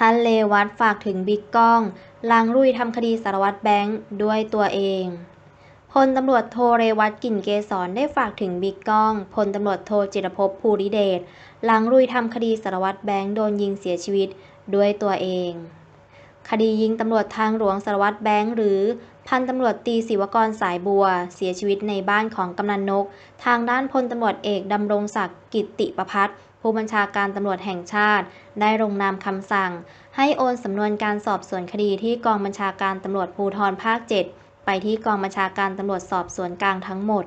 ท่านเลวัตฝากถึงบิ๊กก้องลังลุยทำคดีสารวัตรแบงค์ด้วยตัวเองพลตำรวจโทเรวัตกลิ่นเกษรได้ฝากถึงบิ๊กก้องพลตำรวจโทจิรภพภูริเดชหลังลุยทำคดีสารวัตรแบงค์โดนยิงเสียชีวิตด้วยตัวเอง คดียิงตำรวจทางหลวงสารวัตรแบงค์หรือพันตำรวจตีศิวกรสายบัว เสียชีวิตในบ้านของกำนันนก ทางด้านพลตำรวจเอกดำรงศักดิ์กิตติประพัฒน์ ผู้บัญชาการตำรวจแห่งชาติ ได้ลงนามคำสั่ง ให้โอนสำนวนการสอบสวนคดีที่กองบัญชาการตำรวจภูธรภาค 7 ไปที่กองบัญชาการตำรวจสอบสวนกลางทั้งหมด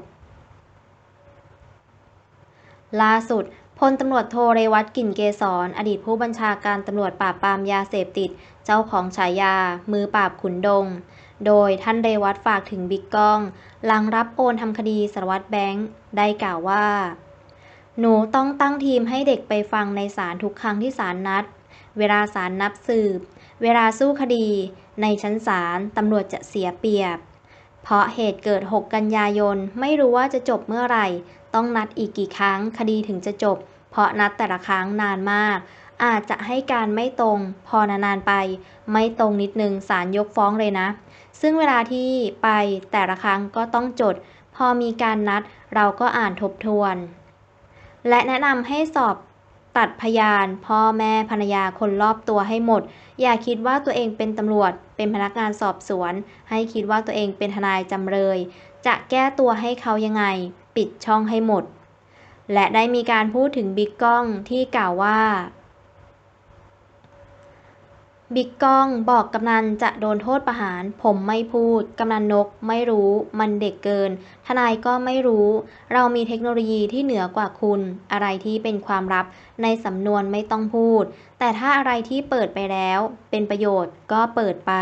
ล่าสุดพลตำรวจโทเรวัตกลิ่นเกษรอดีตผู้บัญชาการตำรวจปราบปรามยาเสพติด เจ้าของฉายา มือปราบขุนดง โดยท่านเรวัตฝากถึงบิ๊กก้อง หลังรับโอนทำคดีสารวัตรแบงค์ ได้กล่าวว่า หนูต้องตั้งทีมให้เด็กไปฟังในศาลทุกครั้งที่ศาลนัด เวลาศาลนับสืบ เวลาสู้คดี ในชั้นศาลตำรวจจะเสียเปรียบ เพราะเหตุเกิด 6 กันยายน ไม่รู้ว่าจะจบเมื่อไหร่ ต้องนัดอีกกี่ครั้ง คดีถึงจะจบ เพราะนัดแต่ละครั้งนานมาก อาจจะให้การไม่ตรง พอนานๆไป ไม่ตรงนิดนึงศาลยกฟ้องเลยนะ ซึ่งเวลาที่ไปแต่ละครั้งก็ต้องจด พอมีการนัดเราก็อ่านทบทวน และแนะนำให้สอบตัดพยาน พ่อแม่ภรรยาคนรอบตัวให้หมด อย่าคิดว่าตัวเองเป็นตำรวจ เป็นพนักงานสอบสวน ให้คิดว่าตัวเองเป็นทนายจำเลย จะแก้ตัวให้เขายังไง ปิดช่องให้หมด และได้มีการพูดถึงบิ๊กก้องที่กล่าวว่า บิ๊กก้องบอกกำนันจะโดนโทษประหาร ผมไม่พูด กำนันนกไม่รู้ มันเด็กเกิน ทนายก็ไม่รู้ เรามีเทคโนโลยีที่เหนือกว่าคุณ อะไรที่เป็นความลับ ในสำนวนไม่ต้องพูด แต่ถ้าอะไรที่เปิดไปแล้ว เป็นประโยชน์ก็เปิดไป